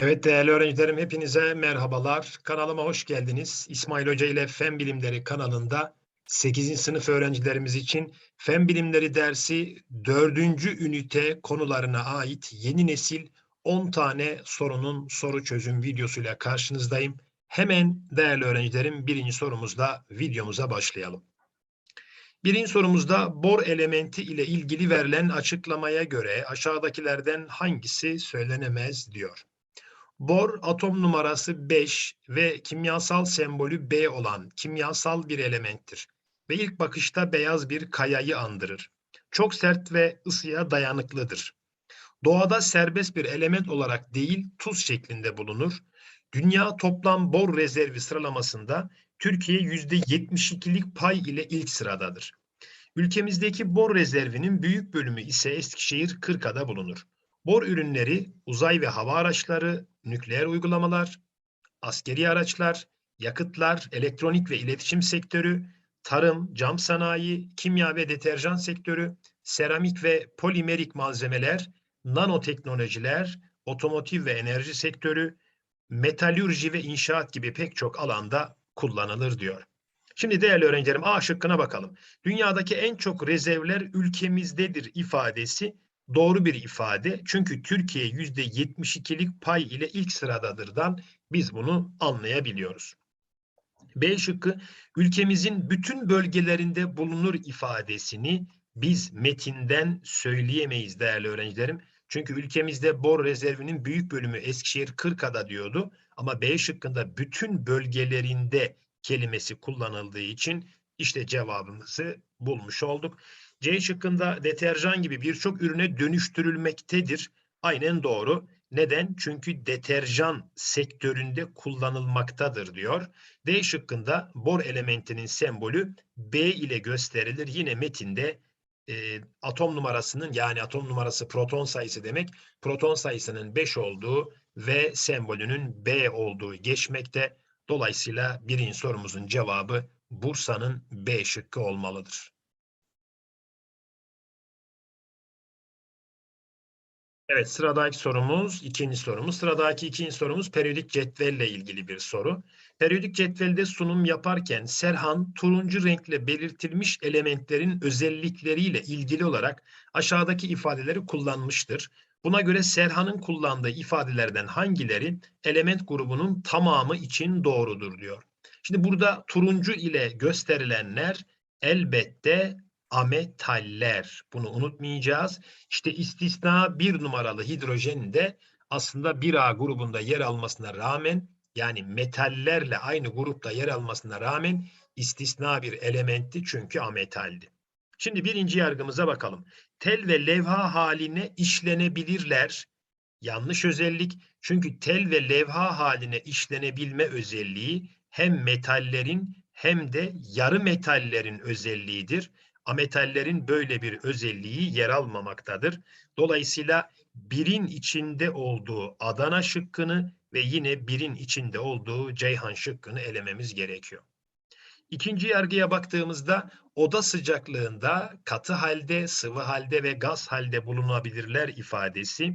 Evet değerli öğrencilerim hepinize merhabalar. Kanalıma hoş geldiniz. İsmail Hoca ile Fen Bilimleri kanalında 8. sınıf öğrencilerimiz için Fen Bilimleri dersi 4. ünite konularına ait yeni nesil 10 tane sorunun soru çözüm videosuyla karşınızdayım. Hemen değerli öğrencilerim birinci sorumuzla videomuza başlayalım. Birinci sorumuzda bor elementi ile ilgili verilen açıklamaya göre aşağıdakilerden hangisi söylenemez diyor. Bor atom numarası 5 ve kimyasal sembolü B olan kimyasal bir elementtir ve ilk bakışta beyaz bir kayayı andırır. Çok sert ve ısıya dayanıklıdır. Doğada serbest bir element olarak değil tuz şeklinde bulunur. Dünya toplam bor rezervi sıralamasında Türkiye %72'lik pay ile ilk sıradadır. Ülkemizdeki bor rezervinin büyük bölümü ise Eskişehir Kırka'da bulunur. Bor ürünleri uzay ve hava araçları, nükleer uygulamalar, askeri araçlar, yakıtlar, elektronik ve iletişim sektörü, tarım, cam sanayi, kimya ve deterjan sektörü, seramik ve polimerik malzemeler, nanoteknolojiler, otomotiv ve enerji sektörü, metalürji ve inşaat gibi pek çok alanda kullanılır diyor. Şimdi değerli öğrencilerim A şıkkına bakalım. Dünyadaki en çok rezervler ülkemizdedir ifadesi doğru bir ifade. Çünkü Türkiye yüzde 72'lik pay ile ilk sıradadırdan biz bunu anlayabiliyoruz. B şıkkı ülkemizin bütün bölgelerinde bulunur ifadesini biz metinden söyleyemeyiz değerli öğrencilerim. Çünkü ülkemizde bor rezervinin büyük bölümü Eskişehir Kırka'da diyordu. Ama B şıkkında bütün bölgelerinde kelimesi kullanıldığı için işte cevabımızı bulmuş olduk. C şıkkında deterjan gibi birçok ürüne dönüştürülmektedir. Aynen doğru. Neden? Çünkü deterjan sektöründe kullanılmaktadır diyor. D şıkkında bor elementinin sembolü B ile gösterilir. Yine metinde e, atom numarasının yani atom numarası proton sayısı demek. Proton sayısının 5 olduğu ve sembolünün B olduğu geçmekte. Dolayısıyla birinci sorumuzun cevabı Bursa'nın B şıkkı olmalıdır. Evet sıradaki sorumuz ikinci sorumuz. Sıradaki ikinci sorumuz periyodik cetvelle ilgili bir soru. Periyodik cetvelde sunum yaparken Serhan turuncu renkle belirtilmiş elementlerin özellikleriyle ilgili olarak aşağıdaki ifadeleri kullanmıştır. Buna göre Serhan'ın kullandığı ifadelerden hangileri element grubunun tamamı için doğrudur diyor. Şimdi burada turuncu ile gösterilenler elbette ametaller. Bunu unutmayacağız. İşte istisna bir numaralı hidrojenin de aslında 1A grubunda yer almasına rağmen yani metallerle aynı grupta yer almasına rağmen istisna bir elementti çünkü ametaldi. Şimdi birinci yargımıza bakalım. Tel ve levha haline işlenebilirler. Yanlış özellik. Çünkü tel ve levha haline işlenebilme özelliği hem metallerin hem de yarı metallerin özelliğidir ametallerin böyle bir özelliği yer almamaktadır. Dolayısıyla birin içinde olduğu Adana şıkkını ve yine birin içinde olduğu Ceyhan şıkkını elememiz gerekiyor. İkinci yargıya baktığımızda oda sıcaklığında katı halde, sıvı halde ve gaz halde bulunabilirler ifadesi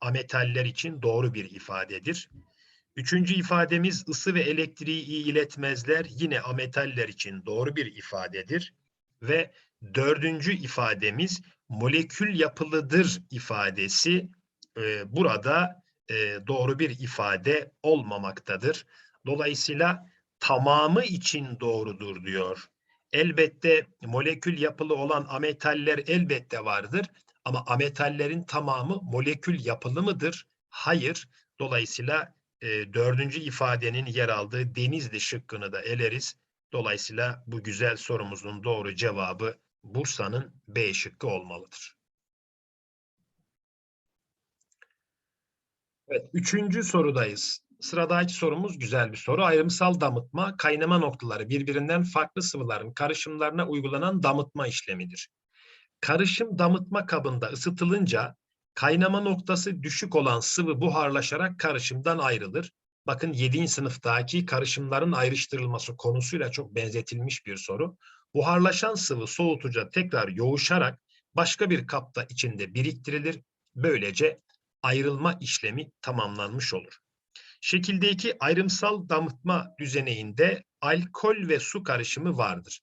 ametaller için doğru bir ifadedir. Üçüncü ifademiz ısı ve elektriği iletmezler yine ametaller için doğru bir ifadedir. Ve Dördüncü ifademiz molekül yapılıdır ifadesi e, burada e, doğru bir ifade olmamaktadır. Dolayısıyla tamamı için doğrudur diyor. Elbette molekül yapılı olan ametaller elbette vardır ama ametallerin tamamı molekül yapılı mıdır? Hayır. Dolayısıyla e, dördüncü ifadenin yer aldığı Denizli şıkkını da eleriz. Dolayısıyla bu güzel sorumuzun doğru cevabı Bursa'nın B şıkkı olmalıdır. Evet, üçüncü sorudayız. Sıradaki sorumuz güzel bir soru. Ayrımsal damıtma, kaynama noktaları birbirinden farklı sıvıların karışımlarına uygulanan damıtma işlemidir. Karışım damıtma kabında ısıtılınca kaynama noktası düşük olan sıvı buharlaşarak karışımdan ayrılır. Bakın 7. sınıftaki karışımların ayrıştırılması konusuyla çok benzetilmiş bir soru. Buharlaşan sıvı soğutuca tekrar yoğuşarak başka bir kapta içinde biriktirilir. Böylece ayrılma işlemi tamamlanmış olur. Şekildeki ayrımsal damıtma düzeneğinde alkol ve su karışımı vardır.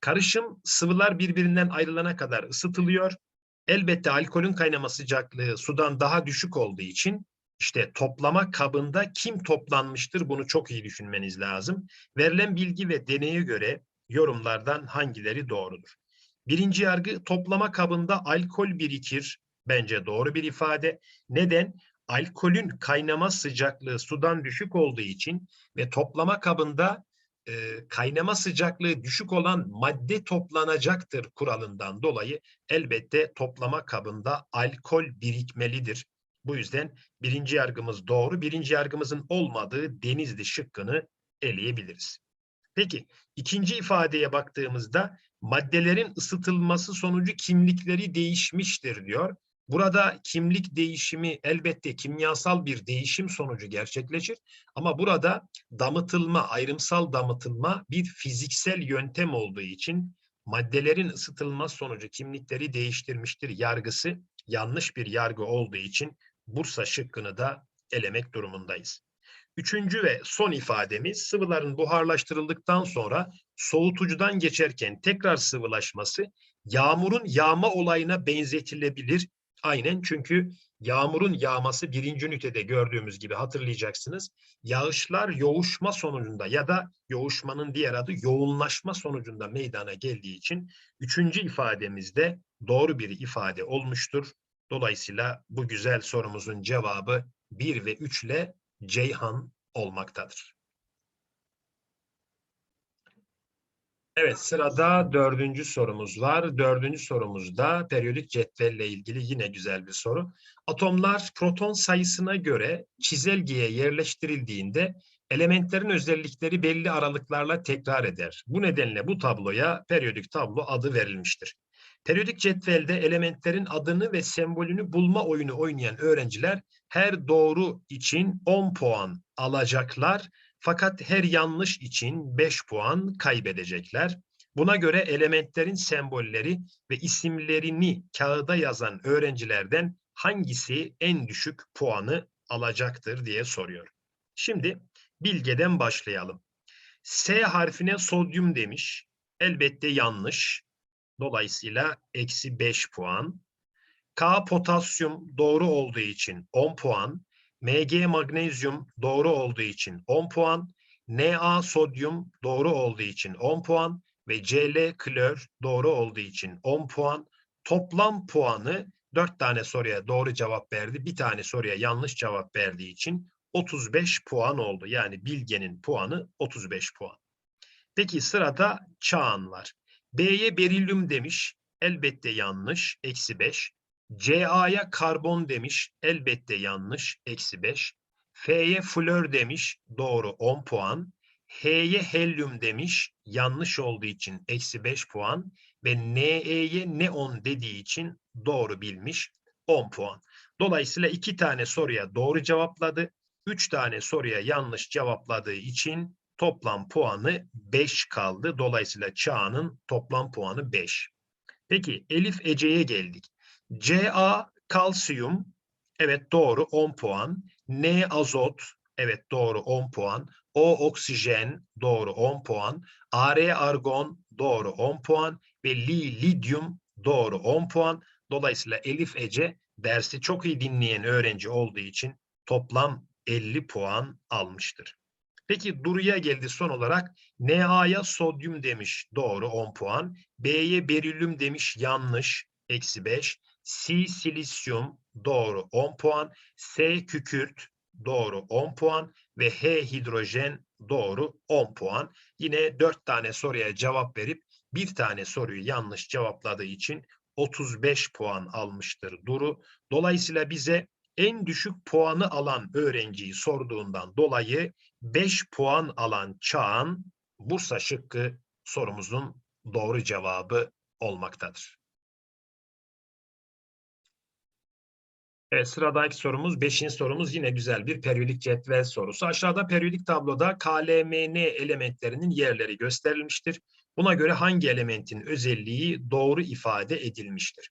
Karışım sıvılar birbirinden ayrılana kadar ısıtılıyor. Elbette alkolün kaynama sıcaklığı sudan daha düşük olduğu için işte toplama kabında kim toplanmıştır bunu çok iyi düşünmeniz lazım. Verilen bilgi ve deneye göre yorumlardan hangileri doğrudur? Birinci yargı toplama kabında alkol birikir. Bence doğru bir ifade. Neden? Alkolün kaynama sıcaklığı sudan düşük olduğu için ve toplama kabında e, kaynama sıcaklığı düşük olan madde toplanacaktır kuralından dolayı elbette toplama kabında alkol birikmelidir. Bu yüzden birinci yargımız doğru. Birinci yargımızın olmadığı denizli şıkkını eleyebiliriz. Peki ikinci ifadeye baktığımızda maddelerin ısıtılması sonucu kimlikleri değişmiştir diyor. Burada kimlik değişimi elbette kimyasal bir değişim sonucu gerçekleşir. Ama burada damıtılma, ayrımsal damıtılma bir fiziksel yöntem olduğu için maddelerin ısıtılması sonucu kimlikleri değiştirmiştir yargısı yanlış bir yargı olduğu için Bursa şıkkını da elemek durumundayız. Üçüncü ve son ifademiz sıvıların buharlaştırıldıktan sonra soğutucudan geçerken tekrar sıvılaşması yağmurun yağma olayına benzetilebilir. Aynen çünkü yağmurun yağması birinci ünitede gördüğümüz gibi hatırlayacaksınız. Yağışlar yoğuşma sonucunda ya da yoğuşmanın diğer adı yoğunlaşma sonucunda meydana geldiği için üçüncü ifademizde doğru bir ifade olmuştur. Dolayısıyla bu güzel sorumuzun cevabı 1 ve 3 ile Ceyhan olmaktadır. Evet sırada dördüncü sorumuz var. Dördüncü sorumuzda periyodik cetvelle ilgili yine güzel bir soru. Atomlar proton sayısına göre çizelgeye yerleştirildiğinde elementlerin özellikleri belli aralıklarla tekrar eder. Bu nedenle bu tabloya periyodik tablo adı verilmiştir. Periyodik cetvelde elementlerin adını ve sembolünü bulma oyunu oynayan öğrenciler her doğru için 10 puan alacaklar. Fakat her yanlış için 5 puan kaybedecekler. Buna göre elementlerin sembolleri ve isimlerini kağıda yazan öğrencilerden hangisi en düşük puanı alacaktır diye soruyor. Şimdi bilgeden başlayalım. S harfine sodyum demiş. Elbette yanlış. Dolayısıyla eksi 5 puan. K potasyum doğru olduğu için 10 puan. Mg magnezyum doğru olduğu için 10 puan. Na sodyum doğru olduğu için 10 puan ve Cl klor doğru olduğu için 10 puan. Toplam puanı 4 tane soruya doğru cevap verdi. Bir tane soruya yanlış cevap verdiği için 35 puan oldu. Yani Bilge'nin puanı 35 puan. Peki sırada Çağan var. B'ye berilyum demiş. Elbette yanlış. Eksi 5. CA'ya karbon demiş. Elbette yanlış. Eksi 5. F'ye flör demiş. Doğru 10 puan. H'ye helyum demiş. Yanlış olduğu için eksi 5 puan. Ve NE'ye neon dediği için doğru bilmiş. 10 puan. Dolayısıyla iki tane soruya doğru cevapladı. Üç tane soruya yanlış cevapladığı için toplam puanı 5 kaldı. Dolayısıyla Çağ'ın toplam puanı 5. Peki Elif Ece'ye geldik. Ca kalsiyum evet doğru 10 puan. N azot evet doğru 10 puan. O oksijen doğru 10 puan. Ar argon doğru 10 puan ve Li lidyum doğru 10 puan. Dolayısıyla Elif Ece dersi çok iyi dinleyen öğrenci olduğu için toplam 50 puan almıştır. Peki Duru'ya geldi son olarak. NA'ya sodyum demiş. Doğru 10 puan. B'ye berilyum demiş. Yanlış. Eksi 5. C silisyum. Doğru 10 puan. S kükürt. Doğru 10 puan. Ve H hidrojen. Doğru 10 puan. Yine 4 tane soruya cevap verip bir tane soruyu yanlış cevapladığı için 35 puan almıştır Duru. Dolayısıyla bize en düşük puanı alan öğrenciyi sorduğundan dolayı 5 puan alan Çağan Bursa şıkkı sorumuzun doğru cevabı olmaktadır. Evet sıradaki sorumuz 5. sorumuz yine güzel bir periyodik cetvel sorusu. Aşağıda periyodik tabloda KLMN elementlerinin yerleri gösterilmiştir. Buna göre hangi elementin özelliği doğru ifade edilmiştir?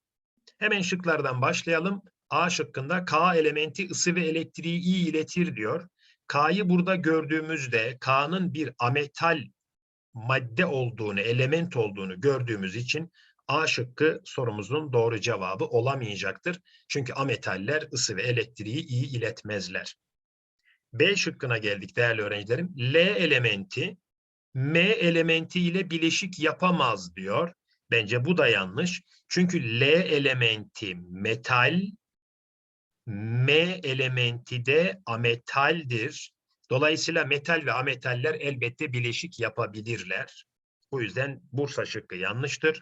Hemen şıklardan başlayalım. A şıkkında K elementi ısı ve elektriği iyi iletir diyor. K'yı burada gördüğümüzde K'nın bir ametal madde olduğunu, element olduğunu gördüğümüz için A şıkkı sorumuzun doğru cevabı olamayacaktır. Çünkü ametaller ısı ve elektriği iyi iletmezler. B şıkkına geldik değerli öğrencilerim. L elementi M elementi ile bileşik yapamaz diyor. Bence bu da yanlış. Çünkü L elementi metal, M elementi de ametaldir. Dolayısıyla metal ve ametaller elbette bileşik yapabilirler. Bu yüzden Bursa şıkkı yanlıştır.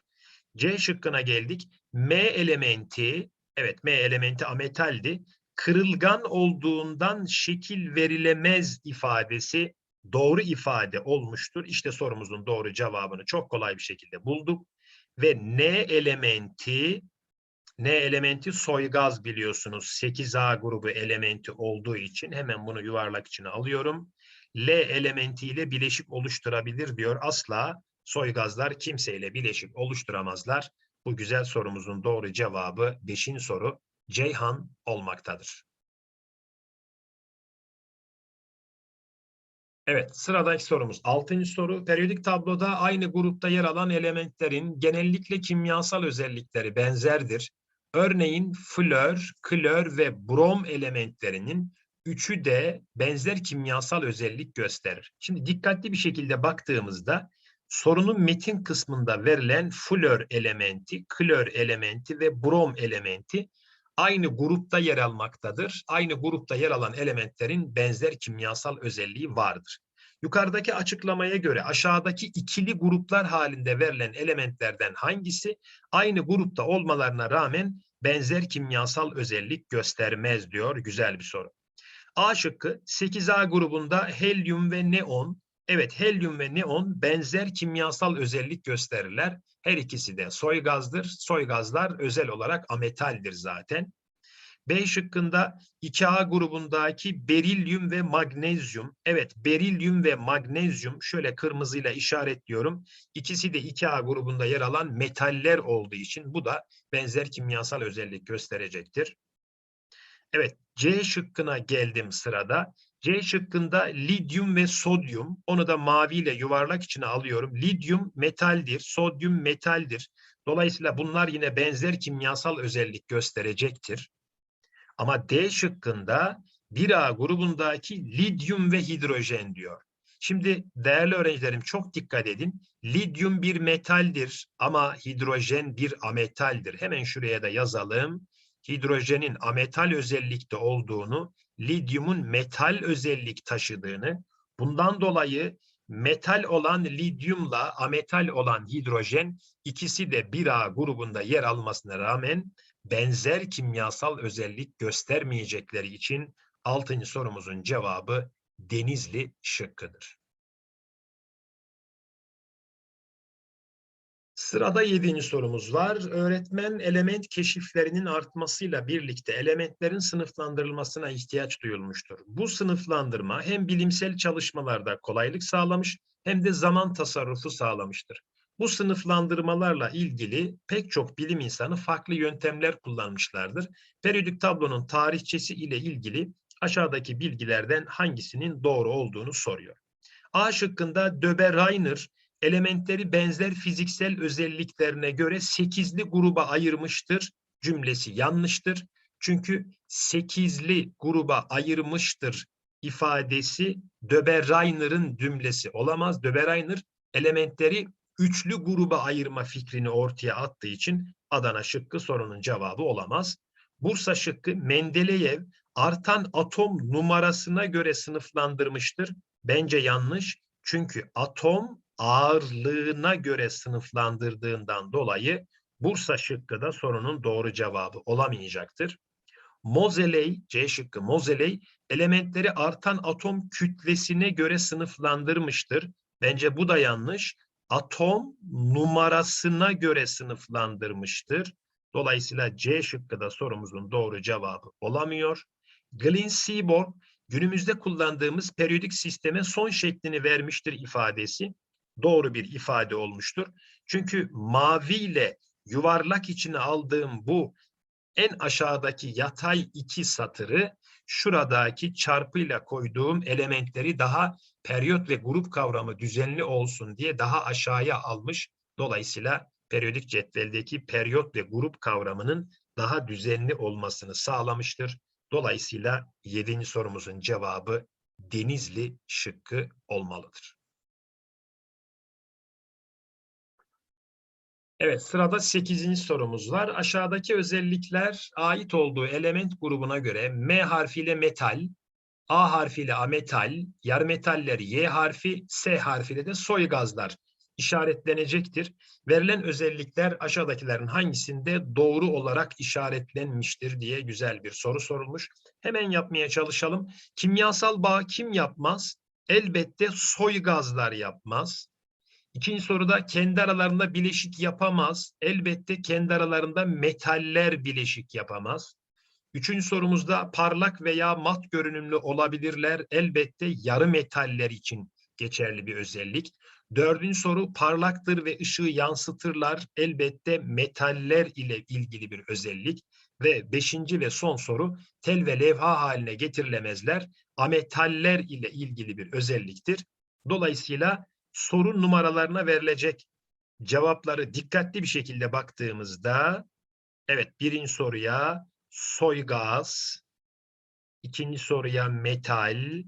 C şıkkına geldik. M elementi, evet M elementi ametaldi. Kırılgan olduğundan şekil verilemez ifadesi doğru ifade olmuştur. İşte sorumuzun doğru cevabını çok kolay bir şekilde bulduk. Ve N elementi N elementi soygaz biliyorsunuz. 8A grubu elementi olduğu için hemen bunu yuvarlak içine alıyorum. L elementi ile bileşik oluşturabilir diyor. Asla soygazlar kimseyle bileşik oluşturamazlar. Bu güzel sorumuzun doğru cevabı 5. soru Ceyhan olmaktadır. Evet, sıradaki sorumuz. Altıncı soru. Periyodik tabloda aynı grupta yer alan elementlerin genellikle kimyasal özellikleri benzerdir. Örneğin flör, klor ve brom elementlerinin üçü de benzer kimyasal özellik gösterir. Şimdi dikkatli bir şekilde baktığımızda sorunun metin kısmında verilen flör elementi, klor elementi ve brom elementi aynı grupta yer almaktadır. Aynı grupta yer alan elementlerin benzer kimyasal özelliği vardır. Yukarıdaki açıklamaya göre aşağıdaki ikili gruplar halinde verilen elementlerden hangisi aynı grupta olmalarına rağmen benzer kimyasal özellik göstermez diyor. Güzel bir soru. A şıkkı 8A grubunda helyum ve neon. Evet helyum ve neon benzer kimyasal özellik gösterirler. Her ikisi de soy gazdır. Soy gazlar özel olarak ametaldir zaten. B şıkkında 2A grubundaki berilyum ve magnezyum. Evet berilyum ve magnezyum şöyle kırmızıyla işaretliyorum. İkisi de 2A grubunda yer alan metaller olduğu için bu da benzer kimyasal özellik gösterecektir. Evet C şıkkına geldim sırada. C şıkkında lityum ve sodyum. Onu da maviyle yuvarlak içine alıyorum. Lityum metaldir, sodyum metaldir. Dolayısıyla bunlar yine benzer kimyasal özellik gösterecektir. Ama D şıkkında 1A grubundaki lityum ve hidrojen diyor. Şimdi değerli öğrencilerim çok dikkat edin. Lityum bir metaldir ama hidrojen bir ametaldir. Hemen şuraya da yazalım. Hidrojenin ametal özellikte olduğunu, lityumun metal özellik taşıdığını, bundan dolayı metal olan lityumla ametal olan hidrojen ikisi de 1A grubunda yer almasına rağmen benzer kimyasal özellik göstermeyecekleri için altıncı sorumuzun cevabı Denizli şıkkıdır. Sırada yedinci sorumuz var. Öğretmen element keşiflerinin artmasıyla birlikte elementlerin sınıflandırılmasına ihtiyaç duyulmuştur. Bu sınıflandırma hem bilimsel çalışmalarda kolaylık sağlamış hem de zaman tasarrufu sağlamıştır. Bu sınıflandırmalarla ilgili pek çok bilim insanı farklı yöntemler kullanmışlardır. Periyodik tablonun tarihçesi ile ilgili aşağıdaki bilgilerden hangisinin doğru olduğunu soruyor. A şıkkında Döber-Reiner elementleri benzer fiziksel özelliklerine göre sekizli gruba ayırmıştır cümlesi yanlıştır. Çünkü sekizli gruba ayırmıştır ifadesi Döber-Reiner'ın cümlesi olamaz. Döber-Reiner elementleri üçlü gruba ayırma fikrini ortaya attığı için Adana şıkkı sorunun cevabı olamaz. Bursa şıkkı Mendeleyev artan atom numarasına göre sınıflandırmıştır. Bence yanlış. Çünkü atom ağırlığına göre sınıflandırdığından dolayı Bursa şıkkı da sorunun doğru cevabı olamayacaktır. Moseley, C şıkkı Moseley elementleri artan atom kütlesine göre sınıflandırmıştır. Bence bu da yanlış atom numarasına göre sınıflandırmıştır. Dolayısıyla C şıkkı da sorumuzun doğru cevabı olamıyor. Glynn-Seaborg günümüzde kullandığımız periyodik sisteme son şeklini vermiştir ifadesi doğru bir ifade olmuştur. Çünkü mavi ile yuvarlak içine aldığım bu en aşağıdaki yatay iki satırı şuradaki çarpıyla koyduğum elementleri daha periyot ve grup kavramı düzenli olsun diye daha aşağıya almış. Dolayısıyla periyodik cetveldeki periyot ve grup kavramının daha düzenli olmasını sağlamıştır. Dolayısıyla yedinci sorumuzun cevabı Denizli şıkkı olmalıdır. Evet sırada 8. sorumuz var. Aşağıdaki özellikler ait olduğu element grubuna göre M harfiyle metal, A harfiyle ametal, yarı metaller Y harfi, S harfiyle de soy gazlar işaretlenecektir. Verilen özellikler aşağıdakilerin hangisinde doğru olarak işaretlenmiştir diye güzel bir soru sorulmuş. Hemen yapmaya çalışalım. Kimyasal bağ kim yapmaz? Elbette soy gazlar yapmaz. İkinci soruda kendi aralarında bileşik yapamaz. Elbette kendi aralarında metaller bileşik yapamaz. Üçüncü sorumuzda parlak veya mat görünümlü olabilirler. Elbette yarı metaller için geçerli bir özellik. Dördüncü soru parlaktır ve ışığı yansıtırlar. Elbette metaller ile ilgili bir özellik. Ve beşinci ve son soru tel ve levha haline getirilemezler. Ametaller ile ilgili bir özelliktir. Dolayısıyla sorun numaralarına verilecek cevapları dikkatli bir şekilde baktığımızda evet birinci soruya soy gaz, ikinci soruya metal,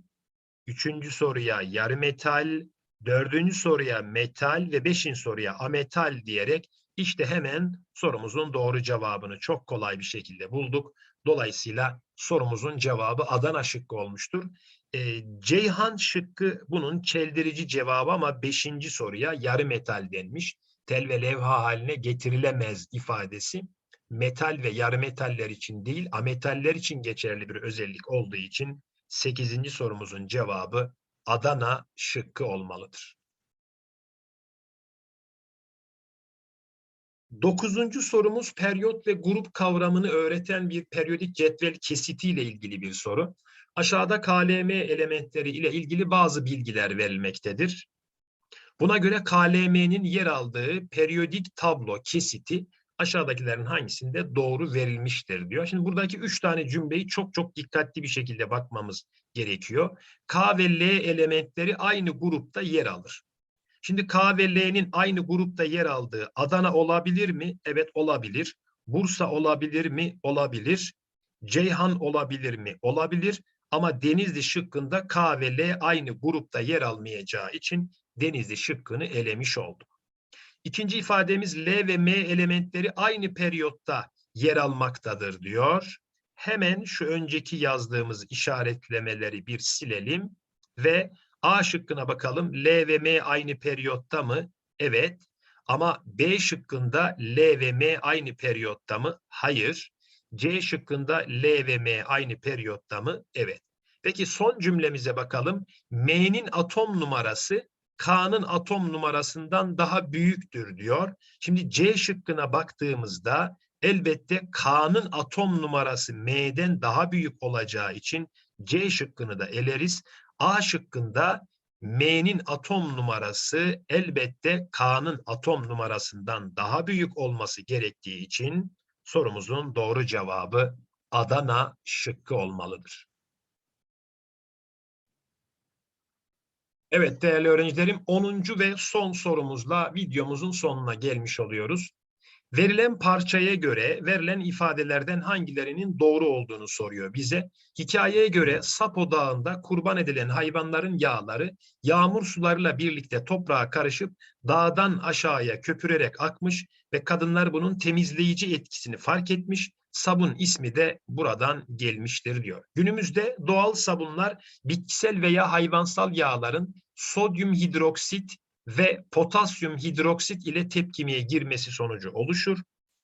üçüncü soruya yarı metal, dördüncü soruya metal ve beşinci soruya ametal diyerek işte hemen sorumuzun doğru cevabını çok kolay bir şekilde bulduk. Dolayısıyla sorumuzun cevabı Adana şıkkı olmuştur. E, Ceyhan şıkkı bunun çeldirici cevabı ama beşinci soruya yarı metal denmiş. Tel ve levha haline getirilemez ifadesi metal ve yarı metaller için değil ametaller için geçerli bir özellik olduğu için sekizinci sorumuzun cevabı Adana şıkkı olmalıdır. Dokuzuncu sorumuz periyot ve grup kavramını öğreten bir periyodik cetvel kesitiyle ilgili bir soru. Aşağıda KLM elementleri ile ilgili bazı bilgiler verilmektedir. Buna göre KLM'nin yer aldığı periyodik tablo kesiti aşağıdakilerin hangisinde doğru verilmiştir diyor. Şimdi buradaki üç tane cümleyi çok çok dikkatli bir şekilde bakmamız gerekiyor. K ve L elementleri aynı grupta yer alır. Şimdi K ve L'nin aynı grupta yer aldığı Adana olabilir mi? Evet olabilir. Bursa olabilir mi? Olabilir. Ceyhan olabilir mi? Olabilir. Ama Denizli şıkkında K ve L aynı grupta yer almayacağı için Denizli şıkkını elemiş olduk. İkinci ifademiz L ve M elementleri aynı periyotta yer almaktadır diyor. Hemen şu önceki yazdığımız işaretlemeleri bir silelim ve A şıkkına bakalım. L ve M aynı periyotta mı? Evet. Ama B şıkkında L ve M aynı periyotta mı? Hayır. C şıkkında L ve M aynı periyotta mı? Evet. Peki son cümlemize bakalım. M'nin atom numarası K'nın atom numarasından daha büyüktür diyor. Şimdi C şıkkına baktığımızda elbette K'nın atom numarası M'den daha büyük olacağı için C şıkkını da eleriz. A şıkkında M'nin atom numarası elbette K'nın atom numarasından daha büyük olması gerektiği için sorumuzun doğru cevabı Adana şıkkı olmalıdır. Evet değerli öğrencilerim 10. ve son sorumuzla videomuzun sonuna gelmiş oluyoruz. Verilen parçaya göre verilen ifadelerden hangilerinin doğru olduğunu soruyor bize. Hikayeye göre Sapo Dağı'nda kurban edilen hayvanların yağları yağmur sularıyla birlikte toprağa karışıp dağdan aşağıya köpürerek akmış ve kadınlar bunun temizleyici etkisini fark etmiş. Sabun ismi de buradan gelmiştir diyor. Günümüzde doğal sabunlar bitkisel veya hayvansal yağların sodyum hidroksit ve potasyum hidroksit ile tepkimeye girmesi sonucu oluşur.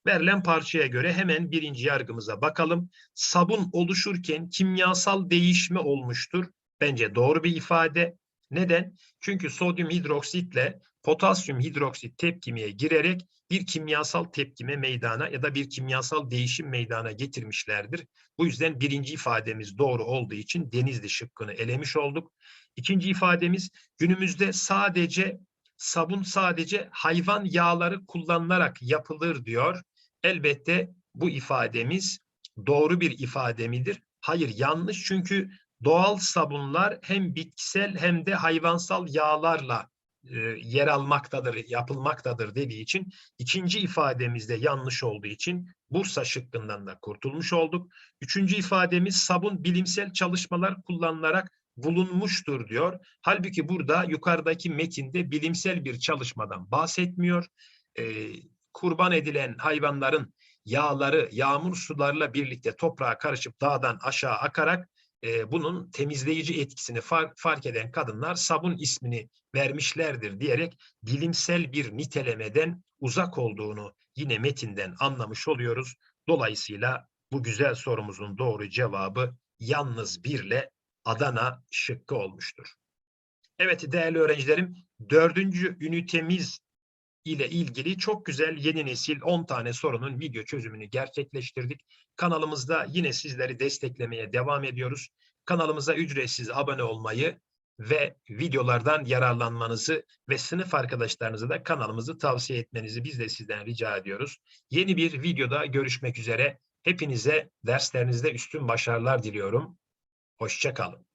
Verilen parçaya göre hemen birinci yargımıza bakalım. Sabun oluşurken kimyasal değişme olmuştur. Bence doğru bir ifade. Neden? Çünkü sodyum hidroksitle potasyum hidroksit tepkimeye girerek bir kimyasal tepkime meydana ya da bir kimyasal değişim meydana getirmişlerdir. Bu yüzden birinci ifademiz doğru olduğu için Denizli şıkkını elemiş olduk. İkinci ifademiz günümüzde sadece sabun sadece hayvan yağları kullanılarak yapılır diyor. Elbette bu ifademiz doğru bir ifade midir? Hayır yanlış çünkü doğal sabunlar hem bitkisel hem de hayvansal yağlarla e, yer almaktadır, yapılmaktadır dediği için ikinci ifademizde yanlış olduğu için Bursa şıkkından da kurtulmuş olduk. Üçüncü ifademiz sabun bilimsel çalışmalar kullanılarak bulunmuştur diyor. Halbuki burada yukarıdaki metinde bilimsel bir çalışmadan bahsetmiyor. Ee, kurban edilen hayvanların yağları yağmur sularıyla birlikte toprağa karışıp dağdan aşağı akarak e, bunun temizleyici etkisini far- fark eden kadınlar sabun ismini vermişlerdir diyerek bilimsel bir nitelemeden uzak olduğunu yine metinden anlamış oluyoruz. Dolayısıyla bu güzel sorumuzun doğru cevabı yalnız birle Adana şıkkı olmuştur. Evet değerli öğrencilerim dördüncü ünitemiz ile ilgili çok güzel yeni nesil 10 tane sorunun video çözümünü gerçekleştirdik. Kanalımızda yine sizleri desteklemeye devam ediyoruz. Kanalımıza ücretsiz abone olmayı ve videolardan yararlanmanızı ve sınıf arkadaşlarınıza da kanalımızı tavsiye etmenizi biz de sizden rica ediyoruz. Yeni bir videoda görüşmek üzere. Hepinize derslerinizde üstün başarılar diliyorum. Hoşçakalın.